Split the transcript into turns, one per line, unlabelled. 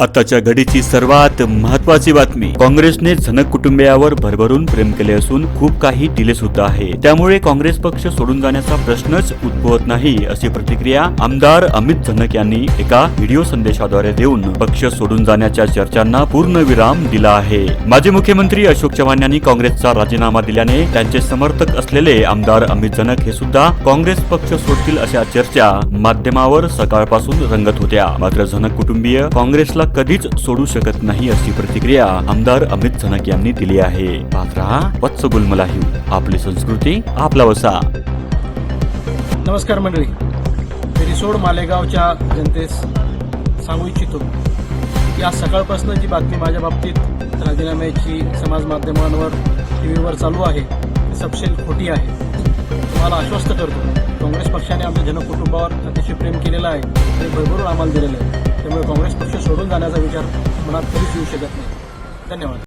आताच्या घडीची सर्वात महत्वाची बातमी. काँग्रेसने झनक कुटुंबियावर भरभरून प्रेम केले असून खूप काही दिले सुद्धा आहे. त्यामुळे काँग्रेस पक्ष सोडून जाण्याचा प्रश्नच उद्भवत नाही अशी प्रतिक्रिया आमदार अमित झनक यांनी एका व्हिडिओ संदेशाद्वारे देऊन पक्ष सोडून जाण्याच्या चर्चांना पूर्ण विराम दिला आहे. माजी मुख्यमंत्री अशोक चव्हाण यांनी काँग्रेसचा राजीनामा दिल्याने त्यांचे समर्थक असलेले आमदार अमित झनक हे सुद्धा काँग्रेस पक्ष सोडतील अशा चर्चा माध्यमावर सकाळपासून रंगत होत्या. मात्र झनक कुटुंबीय काँग्रेसला कधीच सोडू शकत नाही अशी प्रतिक्रिया आमदार अमित झनक यांनी दिली आहे. पाहत रहा वत्स गुलमलाही आपली संस्कृती आपला वसा.
नमस्कार मंडळी. मी रिसोड मालेगावच्या जनतेस सांगू इच्छितो. या सकाळपासून जी बातमी माझ्या बाबतीत राजीनाम्याची समाज माध्यमांवर टी व्हीवर चालू आहे. ती सपशेल खोटी आहे. तुम्हाला आश्वस्त करतो काँग्रेस पक्षाने आमच्या जनकुटुंबावर अतिशय प्रेम केलेलं आहे. ते भरभरून आम्हाला दिलेलं आहे. त्यामुळे काँग्रेस पक्ष सोडून जाण्याचा विचार मनात कधीच येऊ शकत नाही. धन्यवाद.